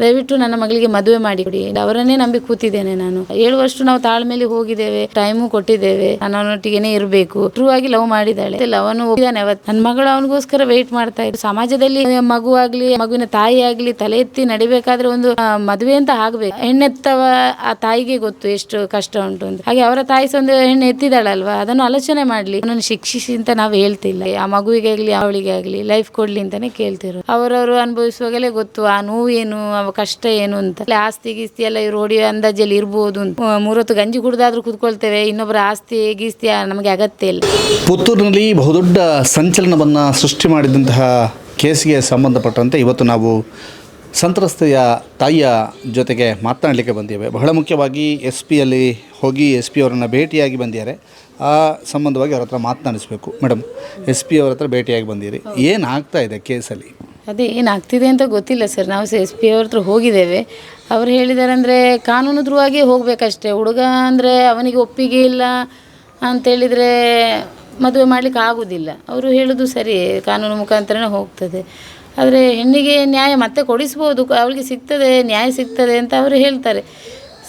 ದಯವಿಟ್ಟು ನನ್ನ ಮಗಳಿಗೆ ಮದುವೆ ಮಾಡಿಕೊಡಿ. ಅವರನ್ನೇ ನಂಬಿ ಕೂತಿದ್ದೇನೆ ನಾನು. ಹೇಳುವಷ್ಟು ನಾವು ತಾಳ್ಮೇಲೆ ಹೋಗಿದ್ದೇವೆ ಟೈಮು ಕೊಟ್ಟಿದ್ದೇವೆ. ನನ್ನೊಟ್ಟಿಗೆನೆ ಇರಬೇಕು. ಟ್ರೂ ಆಗಿ ಲವ್ ಮಾಡಿದ್ದಾಳೆ. ಅವನು ಹೋಗಿದ್ದಾನೆ ಅವತ್ತು. ನನ್ನ ಮಗಳು ಅವನಿಗೋಸ್ಕರ ವೆಯ್ಟ್ ಮಾಡ್ತಾ ಇದ್ರು ಸಮಾಜದಲ್ಲಿ ಮಗು ಆಗ್ಲಿ, ಮಗುವಿನ ತಾಯಿ ಆಗ್ಲಿ, ತಲೆ ಎತ್ತಿ ನಡಿಬೇಕಾದ್ರೆ ಒಂದು ಮದುವೆ ಅಂತ ಆಗ್ಬೇಕು. ಹೆಣ್ಣೆತ್ತವ ಆ ತಾಯಿಗೆ ಗೊತ್ತು ಎಷ್ಟು ಕಷ್ಟ ಉಂಟು ಅಂತ. ಹಾಗೆ ಅವರ ತಾಯಿ ಸಹ ಒಂದು ಹೆಣ್ಣು ಎತ್ತಿದಾಳಲ್ವಾ ಅದನ್ನು ಆಲೋಚನೆ ಮಾಡ್ಲಿ. ಅವನನ್ನು ಶಿಕ್ಷಿಸಿ ಅಂತ ನಾವು ಹೇಳ್ತಿಲ್ಲ. ಆ ಮಗುವಿಗೆ ಆಗ್ಲಿ, ಅವಳಿಗೆ ಆಗ್ಲಿ ಲೈಫ್ ಕೊಡ್ಲಿ ಅಂತಾನೆ ಕೇಳ್ತಿರೋ ಅವರವರು ಅನುಭವಿಸುವಾಗಲೇ ಗೊತ್ತು, ಆ ನೋವು ಏನು ಕಷ್ಟ ಏನು ಅಂತ. ಆಸ್ತಿ ಗೀಸ್ತಿ ಎಲ್ಲ ಇವ್ರು ಅಂದಾಜಲ್ಲಿ ಇರ್ಬೋದು ಅಂತ. ಮೂರೊತ್ತು ಗಂಜಿ ಕುಡ್ದಾದ್ರೂ ಕುತ್ಕೊಳ್ತೇವೆ ಇನ್ನೊಬ್ಬರ ಆಸ್ತಿ ಗೀಸ್ತಿ ನಮಗೆ ಅಗತ್ಯ ಇಲ್ಲ. ಪುತ್ತೂರಿನಲ್ಲಿ ಬಹುದೊಡ್ಡ ಸಂಚಲನವನ್ನು ಸೃಷ್ಟಿ ಮಾಡಿದಂತಹ ಕೇಸಿಗೆ ಸಂಬಂಧಪಟ್ಟಂತೆ ಇವತ್ತು ನಾವು ಸಂತ್ರಸ್ತೆಯ ತಾಯಿಯ ಜೊತೆಗೆ ಮಾತನಾಡಲಿಕ್ಕೆ ಬಂದಿವೆ ಬಹಳ ಮುಖ್ಯವಾಗಿ ಎಸ್ ಪಿಯಲ್ಲಿ ಹೋಗಿ ಎಸ್ ಪಿ ಅವರನ್ನು ಭೇಟಿಯಾಗಿ ಬಂದಿದ್ದಾರೆ. ಆ ಸಂಬಂಧವಾಗಿ ಅವ್ರ ಹತ್ರ ಮಾತನಾಡಿಸ್ಬೇಕು. ಮೇಡಮ್, ಎಸ್ ಪಿ ಅವರ ಹತ್ರ ಭೇಟಿಯಾಗಿ ಬಂದಿರಿ. ಏನು ಆಗ್ತಾ ಇದೆ ಕೇಸಲ್ಲಿ? ಅದೇ, ಏನಾಗ್ತಿದೆ ಅಂತ ಗೊತ್ತಿಲ್ಲ ಸರ್. ನಾವು ಸಹ ಎಸ್ ಪಿ ಅವ್ರ ಹತ್ರ ಹೋಗಿದ್ದೇವೆ. ಅವ್ರು ಹೇಳಿದ್ದಾರೆ ಅಂದರೆ ಕಾನೂನು ಧ್ರುವಾಗಿ ಹೋಗಬೇಕಷ್ಟೇ. ಹುಡುಗ ಅಂದರೆ ಅವನಿಗೆ ಒಪ್ಪಿಗೆ ಇಲ್ಲ ಅಂತೇಳಿದರೆ ಮದುವೆ ಮಾಡಲಿಕ್ಕೆ ಆಗೋದಿಲ್ಲ. ಅವರು ಹೇಳೋದು ಸರಿ, ಕಾನೂನು ಮುಖಾಂತರನೇ ಹೋಗ್ತದೆ. ಆದರೆ ಹೆಣ್ಣಿಗೆ ನ್ಯಾಯ ಮತ್ತೆ ಕೊಡಿಸ್ಬೋದು. ಅವಳಿಗೆ ಸಿಗ್ತದೆ, ನ್ಯಾಯ ಸಿಗ್ತದೆ ಅಂತ ಅವರು ಹೇಳ್ತಾರೆ.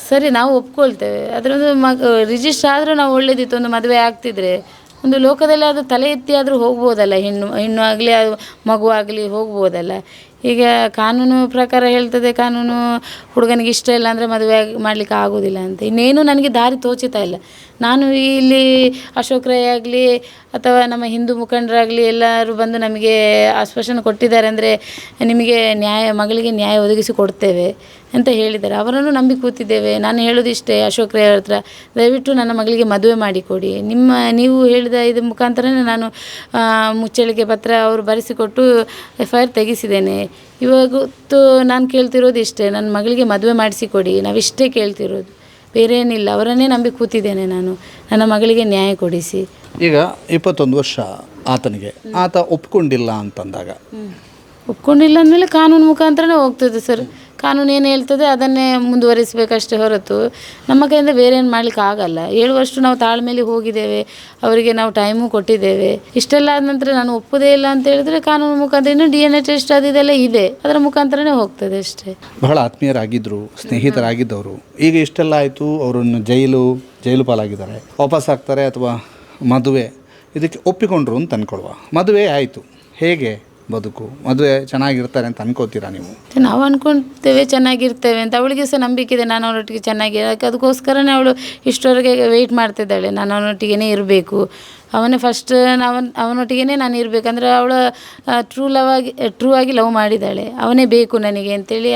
ಸರಿ, ನಾವು ಒಪ್ಕೊಳ್ತೇವೆ. ಅದರೊಂದು ಮಗ ರಿಜಿಸ್ಟ್ರ್ ಆದರೂ ನಾವು ಒಳ್ಳೇದಿತ್ತು. ಒಂದು ಮದುವೆ ಆಗ್ತಿದ್ರೆ ಒಂದು ಲೋಕದಲ್ಲಿ ಅದು ತಲೆ ಎತ್ತಿ ಆದರೂ ಹೋಗ್ಬೋದಲ್ಲ. ಹೆಣ್ಣು ಹೆಣ್ಣು ಆಗಲಿ ಮಗು ಆಗಲಿ ಹೋಗ್ಬೋದಲ್ಲ. ಈಗ ಕಾನೂನು ಪ್ರಕಾರ ಹೇಳ್ತದೆ, ಕಾನೂನು ಹುಡುಗನಿಗೆ ಇಷ್ಟ ಇಲ್ಲ ಅಂದರೆ ಮದುವೆ ಮಾಡಲಿಕ್ಕೆ ಮಾಡ್ಲಿಕ್ಕೆ ಆಗೋದಿಲ್ಲ ಅಂತ. ಇನ್ನೇನು ನನಗೆ ದಾರಿ ತೋಚಿತಾ ಇಲ್ಲ. ನಾನು ಇಲ್ಲಿ ಅಶೋಕ್ ರೈ ಆಗಲಿ ಅಥವಾ ನಮ್ಮ ಹಿಂದೂ ಮುಖಂಡರಾಗಲಿ ಎಲ್ಲರೂ ಬಂದು ನಮಗೆ ಆಶ್ವಾಸನೆ ಕೊಟ್ಟಿದ್ದಾರೆ ಅಂದರೆ ನಿಮಗೆ ನ್ಯಾಯ, ಮಗಳಿಗೆ ನ್ಯಾಯ ಒದಗಿಸಿ ಕೊಡ್ತೇವೆ. ಅಂತ ಹೇಳಿದ್ದಾರೆ. ಅವರನ್ನು ನಂಬಿ ಕೂತಿದ್ದೇವೆ. ನಾನು ಹೇಳೋದಿಷ್ಟೇ ಅಶೋಕ್ ರೈ ಅವ್ರ ಹತ್ರ. ದಯವಿಟ್ಟು ನನ್ನ ಮಗಳಿಗೆ ಮದುವೆ ಮಾಡಿಕೊಡಿ ನಿಮ್ಮ ನೀವು ಹೇಳಿದ ಇದು ಮುಖಾಂತರನೇ ನಾನು ಮುಚ್ಚಳಿಕೆ ಪತ್ರ ಅವರು ಬರೆಸಿಕೊಟ್ಟು ಎಫ್ ಐ ಆರ್ ತೆಗೆಸಿದ್ದೇನೆ ಇವಾಗತ್ತು ನಾನು ಕೇಳ್ತಿರೋದು ಇಷ್ಟೇ. ನನ್ನ ಮಗಳಿಗೆ ಮದುವೆ ಮಾಡಿಸಿಕೊಡಿ ನಾವಿಷ್ಟೇ ಕೇಳ್ತಿರೋದು. ಬೇರೆ ಏನಿಲ್ಲ ಅವರನ್ನೇ ನಂಬಿ ಕೂತಿದ್ದೇನೆ ನಾನು. ನನ್ನ ಮಗಳಿಗೆ ನ್ಯಾಯ ಕೊಡಿಸಿ. ಈಗ ಇಪ್ಪತ್ತೊಂದು ವರ್ಷ ಆತನಿಗೆ. ಆತ ಒಪ್ಕೊಂಡಿಲ್ಲ ಅಂತಂದಾಗ. ಒಪ್ಕೊಂಡಿಲ್ಲ ಅಂದಮೇಲೆ ಕಾನೂನು ಮುಖಾಂತರನೇ ಹೋಗ್ತದೆ ಸರ್. ಕಾನೂನು ಏನು ಹೇಳ್ತದೆ ಅದನ್ನೇ ಮುಂದುವರಿಸಬೇಕಷ್ಟೇ ಹೊರತು ನಮ್ಮ ಕೈಯಿಂದ ಬೇರೆ ಏನು ಮಾಡ್ಲಿಕ್ಕೆ ಆಗಲ್ಲ. ಹೇಳುವಷ್ಟು ನಾವು ತಾಳ್ಮೇಲೆ ಹೋಗಿದ್ದೇವೆ, ಅವರಿಗೆ ನಾವು ಟೈಮು ಕೊಟ್ಟಿದ್ದೇವೆ. ಇಷ್ಟೆಲ್ಲ ಆದ ನಂತರ ನಾನು ಒಪ್ಪದೇ ಇಲ್ಲ ಅಂತ ಹೇಳಿದ್ರೆ ಕಾನೂನು ಮುಖಾಂತರ ಇನ್ನು ಡಿ ಎನ್ ಎ ಟೆಸ್ಟ್ ಅದು ಇದೆಲ್ಲ ಇದೆ. ಅದರ ಮುಖಾಂತರನೇ ಹೋಗ್ತದೆ ಅಷ್ಟೇ. ಬಹಳ ಆತ್ಮೀಯರಾಗಿದ್ದರು ಸ್ನೇಹಿತರಾಗಿದ್ದವರು. ಈಗ ಇಷ್ಟೆಲ್ಲ ಆಯಿತು, ಅವರನ್ನು ಜೈಲು ಜೈಲು ಪಾಲಾಗಿದ್ದಾರೆ. ವಾಪಸ್ ಆಗ್ತಾರೆ ಅಥವಾ ಮದುವೆ? ಇದಕ್ಕೆ ಒಪ್ಪಿಕೊಂಡ್ರು ಅಂತ ಅಂದ್ಕೊಳ್ವ ಮದುವೆ ಆಯಿತು. ಹೇಗೆ? ಬದುಕು. ಮದುವೆ ಚೆನ್ನಾಗಿರ್ತಾರೆ ಅಂತ ಅನ್ಕೋತೀರಾ ನೀವು? ನಾವು ಅಂದ್ಕೊಳ್ತೇವೆ ಚೆನ್ನಾಗಿರ್ತೇವೆ ಅಂತ. ಅವಳಿಗೆ ಸಹ ನಂಬಿಕೆ ಇದೆ, ನಾನು ಅವನೊಟ್ಟಿಗೆ ಚೆನ್ನಾಗಿ ಅದಕ್ಕೆ ಅದಕ್ಕೋಸ್ಕರನೇ ಅವಳು ಇಷ್ಟವರೆಗೆ ವೆಯ್ಟ್ ಮಾಡ್ತಿದ್ದಾಳೆ. ನಾನು ಅವನೊಟ್ಟಿಗೆ ಇರಬೇಕು. ಅವನೇ ಫಸ್ಟ್ ಅವನ ಅವನೊಟ್ಟಿಗೇ ನಾನು ಇರಬೇಕಂದ್ರೆ ಅವಳು ಟ್ರೂ ಲವ್ ಆಗಿ ಟ್ರೂ ಆಗಿ ಲವ್ ಮಾಡಿದ್ದಾಳೆ. ಅವನೇ ಬೇಕು ನನಗೆ ಅಂತೇಳಿ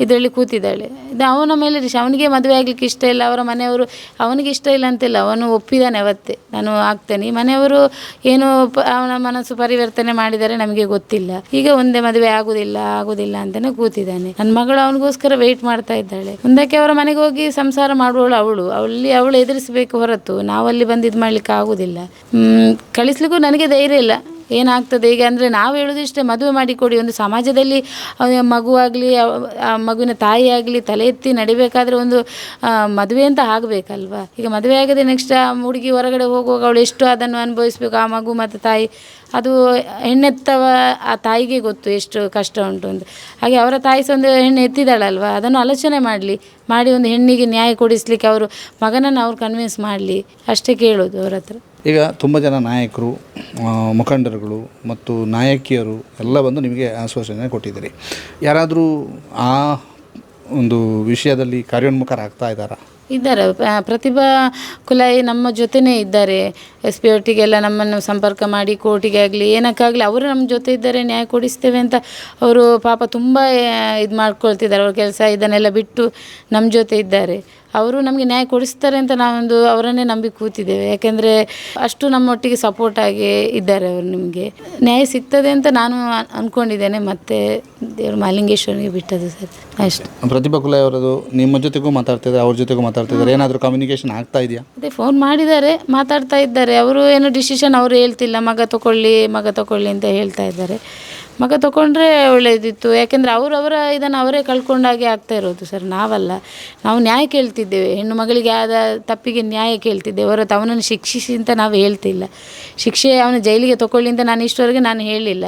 ಇದರಲ್ಲಿ ಕೂತಿದ್ದಾಳೆ. ಇದು ಅವನ ಮೇಲೆ ರಿಷ್, ಅವನಿಗೆ ಮದುವೆ ಆಗಲಿಕ್ಕೆ ಇಷ್ಟ ಇಲ್ಲ. ಅವರ ಮನೆಯವರು, ಅವನಿಗೆ ಇಷ್ಟ ಇಲ್ಲ ಅಂತಿಲ್ಲ. ಅವನು ಒಪ್ಪಿದ್ದಾನೆ ಅವತ್ತೇ. ನಾನು ಆಗ್ತೇನೆ. ಮನೆಯವರು ಏನು ಅವನ ಮನಸ್ಸು ಪರಿವರ್ತನೆ ಮಾಡಿದರೆ ನಮಗೆ ಗೊತ್ತಿಲ್ಲ. ಈಗ ಒಂದೇ ಮದುವೆ ಆಗುದಿಲ್ಲ ಆಗುದಿಲ್ಲ ಅಂತಾನೆ ಕೂತಿದ್ದಾನೆ. ನನ್ನ ಮಗಳು ಅವನಿಗೋಸ್ಕರ ವೆಯ್ಟ್ ಮಾಡ್ತಾ ಇದ್ದಾಳೆ. ಮುಂದಕ್ಕೆ ಅವರ ಮನೆಗೆ ಹೋಗಿ ಸಂಸಾರ ಮಾಡುವವಳು ಅವಳು. ಅಲ್ಲಿ ಅವಳು ಎದುರಿಸಬೇಕು ಹೊರತು. ನಾವಲ್ಲಿ ಬಂದು ಇದು ಮಾಡ್ಲಿಕ್ಕೆ ಆಗುದಿಲ್ಲ. ಕಳಿಸ್ಲಿಕ್ಕೂ ನನಗೆ ಧೈರ್ಯ ಇಲ್ಲ. ಏನಾಗ್ತದೆ ಈಗ ಅಂದರೆ ನಾವು ಹೇಳೋದಿಷ್ಟೇ ಮದುವೆ ಮಾಡಿಕೊಡಿ ಒಂದು ಸಮಾಜದಲ್ಲಿ ಮಗುವಾಗಲಿ ಆ ಮಗುವಿನ ತಾಯಿ ಆಗಲಿ, ತಲೆ ಎತ್ತಿ ನಡಿಬೇಕಾದ್ರೆ ಒಂದು ಮದುವೆ ಅಂತ ಆಗಬೇಕಲ್ವಾ? ಈಗ ಮದುವೆ ಆಗದೆ ನೆಕ್ಸ್ಟ್ ಆ ಹುಡುಗಿ ಹೊರಗಡೆ ಹೋಗುವಾಗ ಅವಳು ಎಷ್ಟು ಅದನ್ನು ಅನುಭವಿಸ್ಬೇಕು, ಆ ಮಗು ಮತ್ತು ತಾಯಿ? ಅದು ಹೆಣ್ಣೆತ್ತವ ಆ ತಾಯಿಗೆ ಗೊತ್ತು ಎಷ್ಟು ಕಷ್ಟ ಉಂಟು ಅಂತ. ಹಾಗೆ ಅವರ ತಾಯಿ ಸಹ ಒಂದು ಹೆಣ್ಣು ಎತ್ತಿದಾಳಲ್ವಾ ಅದನ್ನು ಆಲೋಚನೆ ಮಾಡಲಿ. ಮಾಡಿ ಒಂದು ಹೆಣ್ಣಿಗೆ ನ್ಯಾಯ ಕೊಡಿಸ್ಲಿಕ್ಕೆ ಅವರು ಮಗನನ್ನು ಅವ್ರು ಕನ್ವಿನ್ಸ್ ಮಾಡಲಿ. ಅಷ್ಟೇ ಕೇಳೋದು ಅವ್ರ ಹತ್ರ. ಈಗ ತುಂಬ ಜನ ನಾಯಕರು ಮುಖಂಡರುಗಳು ಮತ್ತು ನಾಯಕಿಯರು ಎಲ್ಲ ಬಂದು ನಿಮಗೆ ಆಶ್ವಾಸನೆ ಕೊಟ್ಟಿದ್ದೀರಿ. ಯಾರಾದರೂ ಆ ಒಂದು ವಿಷಯದಲ್ಲಿ ಕಾರ್ಯೋನ್ಮುಖರಾಗ್ತಾ ಇದ್ದಾರಾ? ಇದ್ದಾರೆ. ಪ್ರತಿಭಾ ಕುಲಾಯಿ ನಮ್ಮ ಜೊತೆನೇ ಇದ್ದಾರೆ. ಎಸ್ ಪಿ ಒಟ್ಟಿಗೆಲ್ಲ ನಮ್ಮನ್ನು ಸಂಪರ್ಕ ಮಾಡಿ ಕೋರ್ಟಿಗೆ ಆಗಲಿ, ಏನಕ್ಕಾಗಲಿ ಅವರು ನಮ್ಮ ಜೊತೆ ಇದ್ದಾರೆ, ನ್ಯಾಯ ಕೊಡಿಸ್ತೇವೆ ಅಂತ ಅವರು ಪಾಪ ತುಂಬ ಇದು ಮಾಡ್ಕೊಳ್ತಿದ್ದಾರೆ. ಅವ್ರ ಕೆಲಸ ಇದನ್ನೆಲ್ಲ ಬಿಟ್ಟು ನಮ್ಮ ಜೊತೆ ಇದ್ದಾರೆ. ಅವರು ನಮಗೆ ನ್ಯಾಯ ಕೊಡಿಸ್ತಾರೆ ಅಂತ ನಾವೊಂದು ಅವರನ್ನೇ ನಂಬಿ ಕೂತಿದ್ದೇವೆ. ಯಾಕೆಂದರೆ ಅಷ್ಟು ನಮ್ಮೊಟ್ಟಿಗೆ ಸಪೋರ್ಟ್ ಆಗಿ ಇದ್ದಾರೆ ಅವರು ನಿಮಗೆ. ನ್ಯಾಯ ಸಿಗ್ತದೆ ಅಂತ ನಾನು ಅಂದ್ಕೊಂಡಿದ್ದೇನೆ ಮತ್ತೆ ದೇವರು ಮಾಲಿಂಗೇಶ್ವರಿಗೆ ಬಿಟ್ಟದ್ದು ಸರ್. ಅಷ್ಟು. ಪ್ರತಿಭಾ ಅವರದು ನಿಮ್ಮ ಜೊತೆಗೂ ಮಾತಾಡ್ತಿದ್ದಾರೆ ಅವ್ರ ಜೊತೆಗೂ ಮಾತಾಡ್ತಿದ್ದಾರೆ. ಏನಾದರೂ ಕಮ್ಯುನಿಕೇಶನ್ ಆಗ್ತಾ ಇದೆಯಾ? ಅದೇ ಫೋನ್ ಮಾಡಿದ್ದಾರೆ ಮಾತಾಡ್ತಾ ಇದ್ದಾರೆ. ಅವರು ಏನು ಡಿಸಿಷನ್ ಅವರು ಹೇಳ್ತಿಲ್ಲ ಮಗ ತಗೊಳ್ಳಿ ಮಗ ತಗೊಳ್ಳಿ ಅಂತ ಹೇಳ್ತಾ ಇದ್ದಾರೆ. ಮಗ ತಗೊಂಡ್ರೆ ಒಳ್ಳೆಯದಿತ್ತು ಯಾಕೆಂದರೆ ಅವರವರ ಅವರ ಇದನ್ನು ಅವರೇ ಕಳ್ಕೊಂಡಾಗೆ ಆಗ್ತಾ ಇರೋದು ಸರ್. ನಾವಲ್ಲ. ನಾವು ನ್ಯಾಯ ಕೇಳ್ತಿದ್ದೇವೆ. ಹೆಣ್ಣು ಮಗಳಿಗೆ ಆದ ತಪ್ಪಿಗೆ ನ್ಯಾಯ ಕೇಳ್ತಿದ್ದೇವೆ. ಹೊರತು ಅವನನ್ನು ಶಿಕ್ಷಿಸಿ ಅಂತ ನಾವು ಹೇಳ್ತಿಲ್ಲ. ಶಿಕ್ಷೆ ಅವನು ಜೈಲಿಗೆ ತಗೊಳ್ಳಿ ಅಂತ ನಾನು ಇಷ್ಟವರೆಗೆ ನಾನು ಹೇಳಿಲ್ಲ.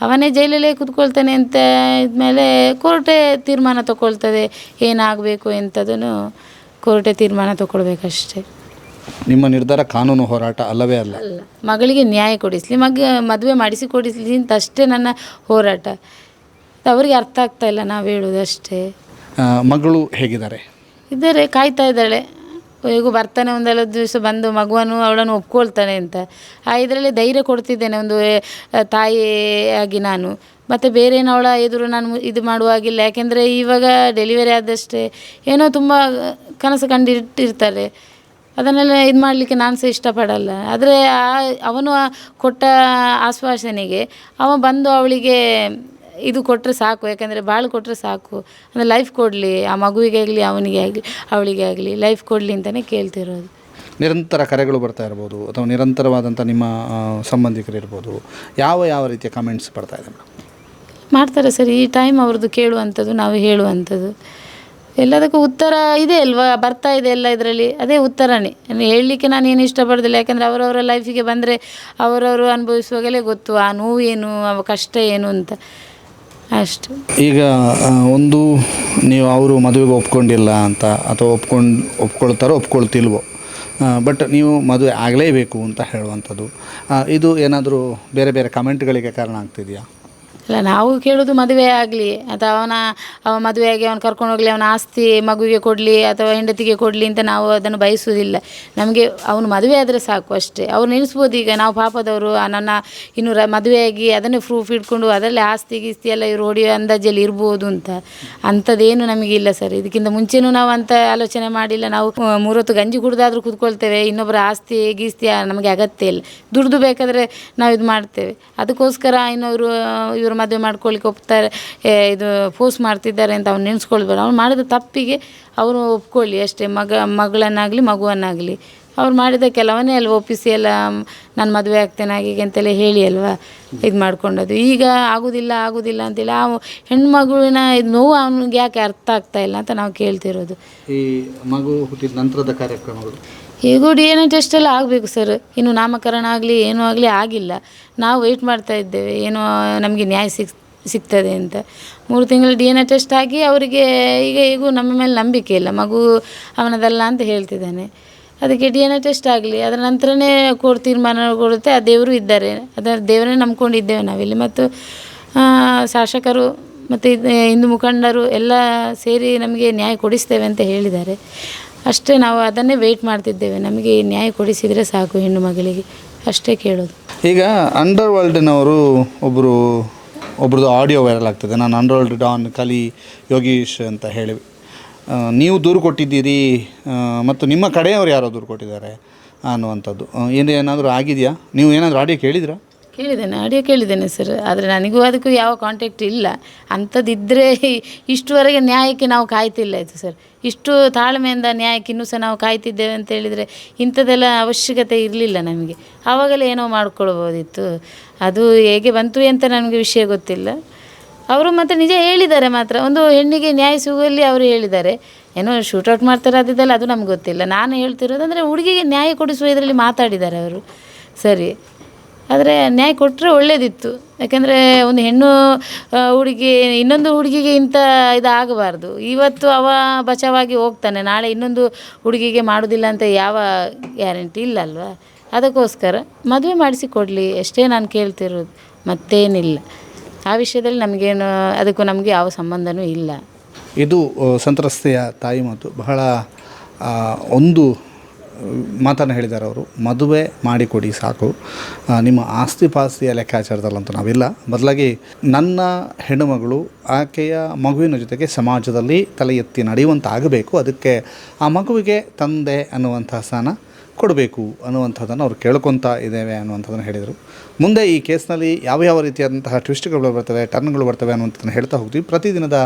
ಅವನೇ ಜೈಲಲ್ಲೇ ಕೂತ್ಕೊಳ್ತಾನೆ ಅಂತ ಇದ್ಮೇಲೆ ಕೋರ್ಟೆ ತೀರ್ಮಾನ ತಗೊಳ್ತದೆ ಏನಾಗಬೇಕು ಎಂಥದನ್ನು ಕೋರ್ಟೇ ತೀರ್ಮಾನ ತಗೊಳ್ಬೇಕಷ್ಟೇ ನಿಮ್ಮ ನಿರ್ಧಾರ ಕಾನೂನು ಹೋರಾಟ ಅಲ್ಲವೇ ಅಲ್ಲ? ಅಲ್ಲ. ಮಗಳಿಗೆ ನ್ಯಾಯ ಕೊಡಿಸಲಿ. ಮಗ ಮದುವೆ ಮಾಡಿಸಿ ಕೊಡಿಸಲಿ ಅಂತ ಅಷ್ಟೇ ನನ್ನ ಹೋರಾಟ. ಅವರಿಗೆ ಅರ್ಥ ಆಗ್ತಾ ಇಲ್ಲ ನಾವು ಹೇಳೋದು ಅಷ್ಟೇ. ಆ, ಮಗಳು ಹೇಗಿದ್ದಾರೆ? ಇದ್ದಾರೆ ಕಾಯ್ತಾ ಇದ್ದಾಳೆ. ಹೇಗೂ ಬರ್ತಾನೆ ಒಂದೆಲ್ಲ ದಿವಸ ಬಂದು ಮಗುವನ್ನು ಅವಳನ್ನು ಒಪ್ಕೊಳ್ತಾನೆ ಅಂತ. ಆ ಇದರಲ್ಲಿ ಧೈರ್ಯ ಕೊಡ್ತಿದ್ದೇನೆ ಒಂದು ತಾಯಿಯಾಗಿ ನಾನು. ಮತ್ತು ಬೇರೆ ಏನು ಅವಳ ಎದುರು ನಾನು ಇದು ಮಾಡುವಾಗಿಲ್ಲ ಯಾಕೆಂದರೆ ಇವಾಗ ಡೆಲಿವರಿ ಆದಷ್ಟೇ ಏನೋ ತುಂಬ ಕನಸು ಕಂಡಿಟ್ಟಿರ್ತಾರೆ. ಅದನ್ನೆಲ್ಲ ಇದು ಮಾಡಲಿಕ್ಕೆ ನಾನು ಸಹ ಇಷ್ಟಪಡಲ್ಲ. ಆದರೆ ಆ ಅವನು ಕೊಟ್ಟ ಆಶ್ವಾಸನೆಗೆ ಅವ ಬಂದು ಅವಳಿಗೆ ಇದು ಕೊಟ್ಟರೆ ಸಾಕು ಯಾಕಂದರೆ ಬಾಳು ಕೊಟ್ಟರೆ ಸಾಕು. ಅಂದರೆ ಲೈಫ್ ಕೊಡಲಿ ಆ ಮಗುವಿಗೆ ಆಗಲಿ ಅವನಿಗೆ ಆಗಲಿ ಅವಳಿಗೆ ಆಗಲಿ ಲೈಫ್ ಕೊಡಲಿ ಅಂತಲೇ ಕೇಳ್ತಿರೋದು. ನಿರಂತರ ಕರೆಗಳು ಬರ್ತಾ ಇರ್ಬೋದು ಅಥವಾ ನಿರಂತರವಾದಂಥ ನಿಮ್ಮ ಸಂಬಂಧಿಕರು ಸಂಬಂಧಿಕರಿರ್ಬೋದು ಯಾವ ಯಾವ ರೀತಿಯ ಕಮೆಂಟ್ಸ್ ಬರ್ತಾ ಇದೆ ಮಾಡ್ತಾರೆ ಸರ್ ಈ ಟೈಮ್ ಅವ್ರದ್ದು ಕೇಳುವಂಥದ್ದು ನಾವು ಹೇಳುವಂಥದ್ದು. ಎಲ್ಲದಕ್ಕೂ ಉತ್ತರ ಇದೆ ಅಲ್ವಾ? ಬರ್ತಾ ಇದೆ ಎಲ್ಲ ಇದರಲ್ಲಿ. ಅದೇ ಉತ್ತರನೇ. ಹೇಳಲಿಕ್ಕೆ ನಾನು ಏನು ಇಷ್ಟಪಡೋದಿಲ್ಲ. ಯಾಕಂದರೆ ಅವರವರ ಲೈಫಿಗೆ ಬಂದರೆ ಅವರವರು ಅನುಭವಿಸುವಾಗಲೇ ಗೊತ್ತು, ಆ ನೋವು ಏನು, ಆ ಕಷ್ಟ ಏನು ಅಂತ. ಅಷ್ಟು. ಈಗ ಒಂದು ನೀವು ಅವರು ಮದುವೆಗೆ ಒಪ್ಕೊಂಡಿಲ್ಲ ಅಂತ, ಅಥವಾ ಒಪ್ಕೊಂಡು, ಒಪ್ಕೊಳ್ತಾರೋ ಒಪ್ಕೊಳ್ತಿಲ್ವೋ ಬಟ್ ನೀವು ಮದುವೆ ಆಗಲೇಬೇಕು ಅಂತ ಹೇಳುವಂಥದ್ದು. ಇದು ಏನಾದರೂ ಬೇರೆ ಬೇರೆ ಕಮೆಂಟ್ಗಳಿಗೆ ಕಾರಣ ಆಗ್ತಿದೆಯಾ? ಅಲ್ಲ, ನಾವು ಕೇಳೋದು ಮದುವೆ ಆಗಲಿ, ಅಥವಾ ಅವನ, ಅವ ಮದುವೆಯಾಗಿ ಅವನು ಕರ್ಕೊಂಡು ಹೋಗಲಿ, ಅವನ ಆಸ್ತಿ ಮಗುವಿಗೆ ಕೊಡಲಿ, ಅಥವಾ ಹೆಂಡತಿಗೆ ಕೊಡಲಿ ಅಂತ ನಾವು ಅದನ್ನು ಬಯಸುವುದಿಲ್ಲ. ನಮಗೆ ಅವನು ಮದುವೆ ಆದರೆ ಸಾಕು ಅಷ್ಟೇ. ಅವ್ರು ನೆನೆಸ್ಬೋದು ಈಗ, ನಾವು ಪಾಪದವರು ನನ್ನ ಇನ್ನು ಮದುವೆಯಾಗಿ ಅದನ್ನೇ ಪ್ರೂಫ್ ಇಟ್ಕೊಂಡು ಅದರಲ್ಲೇ ಆಸ್ತಿ ಗೀಸ್ತಿ ಎಲ್ಲ ಇವರು ಹೊಡೆಯೋ ಅಂದಾಜಲ್ಲಿ ಇರ್ಬೋದು ಅಂತ. ಅಂಥದ್ದೇನು ಇಲ್ಲ ಸರ್. ಇದಕ್ಕಿಂತ ಮುಂಚೆನೂ ನಾವು ಅಂತ ಆಲೋಚನೆ ಮಾಡಿಲ್ಲ. ನಾವು ಮೂರೊತ್ತು ಗಂಜಿ ಕುಡ್ದಾದ್ರೂ ಕೂತ್ಕೊಳ್ತೇವೆ ಇನ್ನೊಬ್ಬರ ಆಸ್ತಿ ಗೀಸ್ತಿ ನಮಗೆ ಅಗತ್ಯ ಇಲ್ಲ. ದುಡ್ದು ಬೇಕಾದರೆ ನಾವು ಇದು ಮಾಡ್ತೇವೆ. ಅದಕ್ಕೋಸ್ಕರ ಇನ್ನೊಬ್ರು ಇವರು ಮದುವೆ ಮಾಡ್ಕೊಳ್ಳಿಕ್ಕೆ ಒಪ್ತಾರೆ ಇದು ಫೋರ್ಸ್ ಮಾಡ್ತಿದ್ದಾರೆ ಅಂತ ಅವ್ನು ನೆನೆಸ್ಕೊಳ್ಬೇಡ ಅವ್ನು ಮಾಡಿದ ತಪ್ಪಿಗೆ ಅವರು ಒಪ್ಕೊಳ್ಳಿ ಅಷ್ಟೇ, ಮಗ, ಮಗಳನ್ನಾಗಲಿ, ಮಗುವನ್ನಾಗಲಿ. ಅವ್ರು ಮಾಡಿದ ಕೆಲವನ್ನೇ ಅಲ್ವ, ಒಪ್ಪಿಸಿ ಎಲ್ಲ ನಾನು ಮದುವೆ ಆಗ್ತೇನೆ ಹಾಗೆ ಅಂತೆಲ್ಲ ಹೇಳಿ ಅಲ್ವಾ, ಇದು ಮಾಡ್ಕೊಂಡದ್ದು. ಈಗ ಆಗೋದಿಲ್ಲ ಆಗೋದಿಲ್ಲ ಅಂತೇಳಿ ಆ ಇದು ನೋವು ಅವ್ನಿಗೆ ಯಾಕೆ ಅರ್ಥ ಆಗ್ತಾ ಇಲ್ಲ ಅಂತ ನಾವು ಕೇಳ್ತಿರೋದು. ಈ ಮಗು ಹುಟ್ಟಿದ ನಂತರದ ಕಾರ್ಯಕ್ರಮಗಳು? ಹೇಗೂ ಡಿ ಎನ್ ಎ ಟೆಸ್ಟ್ ಎಲ್ಲ ಆಗಬೇಕು ಸರ್ ಇನ್ನು ನಾಮಕರಣ ಆಗಲಿ, ಏನೂ ಆಗಲಿ ಆಗಿಲ್ಲ. ನಾವು ವೆಯ್ಟ್ ಮಾಡ್ತಾ ಇದ್ದೇವೆ. ಏನು ನಮಗೆ ನ್ಯಾಯ ಸಿಕ್, ಸಿಗ್ತದೆ ಅಂತ. ಮೂರು ತಿಂಗಳು ಡಿ ಎನ್ ಎ ಟೆಸ್ಟ್ ಆಗಿ ಅವರಿಗೆ ಈಗ ಹೇಗೂ ನಮ್ಮ ಮೇಲೆ ನಂಬಿಕೆ ಇಲ್ಲ. ಮಗು ಅವನದಲ್ಲ ಅಂತ ಹೇಳ್ತಿದ್ದಾನೆ. ಅದಕ್ಕೆ ಡಿ ಎನ್ ಎ ಟೆಸ್ಟ್ ಆಗಲಿ, ಅದರ ನಂತರನೇ ಕೋರ್ಟ್ ತೀರ್ಮಾನ ಕೊಡುತ್ತೆ. ಆ ದೇವರು ಇದ್ದಾರೆ. ಅದರ ದೇವರೇ ನಂಬ್ಕೊಂಡಿದ್ದೇವೆ ನಾವಿಲ್ಲಿ. ಮತ್ತು ಶಾಸಕರು ಮತ್ತು, ಹಿಂದೂ ಮುಖಂಡರು ಎಲ್ಲ ಸೇರಿ ನಮಗೆ ನ್ಯಾಯ ಕೊಡಿಸ್ತೇವೆ ಅಂತ ಹೇಳಿದ್ದಾರೆ. ಅಷ್ಟೇ ನಾವು ಅದನ್ನೇ ವೆಯ್ಟ್ ಮಾಡ್ತಿದ್ದೇವೆ. ನಮಗೆ ನ್ಯಾಯ ಕೊಡಿಸಿದರೆ ಸಾಕು ಹೆಣ್ಣು ಮಗಳಿಗೆ. ಅಷ್ಟೇ ಕೇಳೋದು. ಈಗ ಅಂಡರ್ ವರ್ಲ್ಡ್ನವರು ಒಬ್ಬರು ಒಬ್ರದ್ದು ಆಡಿಯೋ ವೈರಲ್ ಆಗ್ತದೆ. ನಾನು ಅಂಡರ್ ವರ್ಲ್ಡ್ ಡಾನ್ ಕಲಿ, ಯೋಗೀಶ್ ಅಂತ ಹೇಳಿ ನೀವು ದೂರು ಕೊಟ್ಟಿದ್ದೀರಿ ಮತ್ತು ನಿಮ್ಮ ಕಡೆಯವರು ಯಾರೋ ದೂರು ಕೊಟ್ಟಿದ್ದಾರೆ ಅನ್ನುವಂಥದ್ದು. ಏನು ಏನಾದರೂ ಆಗಿದೆಯಾ? ನೀವು ಏನಾದರೂ ಆಡಿಯೋ ಕೇಳಿದ್ರಾ? ಕೇಳಿದ್ದೇನೆ ಆಡಿಯೋ ಕೇಳಿದ್ದೇನೆ ಸರ್ ಆದರೆ ನನಗೂ ಅದಕ್ಕೂ ಯಾವ ಕಾಂಟ್ಯಾಕ್ಟ್ ಇಲ್ಲ. ಅಂಥದ್ದಿದ್ದರೆ ಇಷ್ಟುವರೆಗೆ ನ್ಯಾಯಕ್ಕೆ ನಾವು ಕಾಯ್ತಿಲ್ಲ ಆಯಿತು ಸರ್ ಇಷ್ಟು ತಾಳ್ಮೆಯಿಂದ ನ್ಯಾಯಕ್ಕೆ ಇನ್ನೂ ಸಹ ನಾವು ಕಾಯ್ತಿದ್ದೇವೆ ಅಂತ ಹೇಳಿದರೆ ಇಂಥದ್ದೆಲ್ಲ ಅವಶ್ಯಕತೆ ಇರಲಿಲ್ಲ ನಮಗೆ. ಆವಾಗಲೇ ಏನೋ ಮಾಡ್ಕೊಳ್ಬೋದಿತ್ತು. ಅದು ಹೇಗೆ ಬಂತು ಅಂತ ನನಗೆ ವಿಷಯ ಗೊತ್ತಿಲ್ಲ. ಅವರು ಮತ್ತೆ ನಿಜ ಹೇಳಿದ್ದಾರೆ ಮಾತ್ರ. ಒಂದು ಹೆಣ್ಣಿಗೆ ನ್ಯಾಯ ಸಿಗುವಲ್ಲಿ ಅವರು ಹೇಳಿದ್ದಾರೆ. ಏನೋ ಶೂಟೌಟ್ ಮಾಡ್ತಾರೆ ಅದಿದ್ದಲ್ಲ ಅದು ನಮ್ಗೆ ಗೊತ್ತಿಲ್ಲ. ನಾನು ಹೇಳ್ತಿರೋದು ಅಂದರೆ ಹುಡುಗಿಗೆ ನ್ಯಾಯ ಕೊಡಿಸುವ ಇದರಲ್ಲಿ ಮಾತಾಡಿದ್ದಾರೆ ಅವರು. ಸರಿ. ಆದರೆ ನ್ಯಾಯ ಕೊಟ್ಟರೆ ಒಳ್ಳೆಯದಿತ್ತು ಯಾಕೆಂದರೆ ಒಂದು ಹೆಣ್ಣು ಹುಡುಗಿ, ಇನ್ನೊಂದು ಹುಡುಗಿಗೆ ಇಂಥ ಇದಾಗಬಾರ್ದು. ಇವತ್ತು ಅವ ಬಚಾವಾಗಿ ಹೋಗ್ತಾನೆ. ನಾಳೆ ಇನ್ನೊಂದು ಹುಡುಗಿಗೆ ಮಾಡೋದಿಲ್ಲ ಅಂತ ಯಾವ ಗ್ಯಾರಂಟಿ ಇಲ್ಲ ಅಲ್ವಾ? ಅದಕ್ಕೋಸ್ಕರ ಮದುವೆ ಮಾಡಿಸಿ ಕೊಡಲಿ ಅಷ್ಟೇ ನಾನು ಕೇಳ್ತಿರೋದು ಮತ್ತೇನಿಲ್ಲ. ಆ ವಿಷಯದಲ್ಲಿ ನಮಗೇನು, ಅದಕ್ಕೂ ನಮಗೆ ಯಾವ ಸಂಬಂಧನೂ ಇಲ್ಲ. ಇದು ಸಂತ್ರಸ್ತೆಯ ತಾಯಿ ಮಾತು ಬಹಳ ಒಂದು ಮಾತನ್ನು ಹೇಳಿದ್ದಾರೆ ಅವರು, ಮದುವೆ ಮಾಡಿಕೊಡಿ ಸಾಕು. ನಿಮ್ಮ ಆಸ್ತಿ ಪಾಸ್ತಿಯ ಲೆಕ್ಕಾಚಾರದಲ್ಲಂತೂ ನಾವಿಲ್ಲ. ಬದಲಾಗಿ ನನ್ನ ಹೆಣ್ಣುಮಗಳು ಆಕೆಯ ಮಗುವಿನ ಜೊತೆಗೆ ಸಮಾಜದಲ್ಲಿ ತಲೆ ಎತ್ತಿ ನಡೆಯುವಂತಾಗಬೇಕು. ಅದಕ್ಕೆ ಆ ಮಗುವಿಗೆ ತಂದೆ ಅನ್ನುವಂಥ ಸ್ಥಾನ ಕೊಡಬೇಕು ಅನ್ನುವಂಥದ್ದನ್ನು ಅವ್ರು ಕೇಳ್ಕೊತಾ ಇದ್ದೇವೆ ಅನ್ನುವಂಥದ್ದನ್ನು ಹೇಳಿದರು. ಮುಂದೆ ಈ ಕೇಸ್ನಲ್ಲಿ ಯಾವ ಯಾವ ರೀತಿಯಾದಂತಹ ಟ್ವಿಸ್ಟ್ಗಳು ಬರ್ತವೆ, ಟರ್ನ್ಗಳು ಬರ್ತವೆ ಅನ್ನುವಂಥದ್ದನ್ನು ಹೇಳ್ತಾ ಹೋಗ್ತೀವಿ. ಪ್ರತಿದಿನದ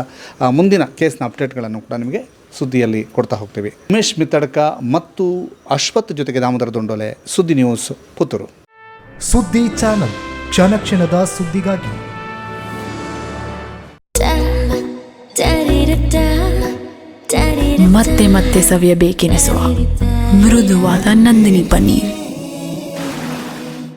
ಮುಂದಿನ ಕೇಸ್ನ ಅಪ್ಡೇಟ್ಗಳನ್ನು ಕೂಡ ನಿಮಗೆ ಸುದ್ದಿಯಲ್ಲಿ ಕೊಡ್ತಾ ಹೋಗ್ತೀವಿ. ಉಮೇಶ್ ಮಿತ್ತಡ್ಕ ಮತ್ತು ಅಶ್ವತ್ ಜೊತೆಗೆ ದಾಮೋದರ ದೊಂಡೊಲೆ ಸುದ್ದಿ ನ್ಯೂಸ್ ಪುತ್ತೂರು. ಸುದ್ದಿ ಚಾನಲ್ ಕ್ಷಣ ಕ್ಷಣದ ಸುದ್ದಿಗಾಗಿ. ಮತ್ತೆ ಮತ್ತೆ ಸವಿಯಬೇಕೆನಿಸುವ ಮೃದುವಾದ ನಂದಿನಿ ಪನ್ನೀರ್.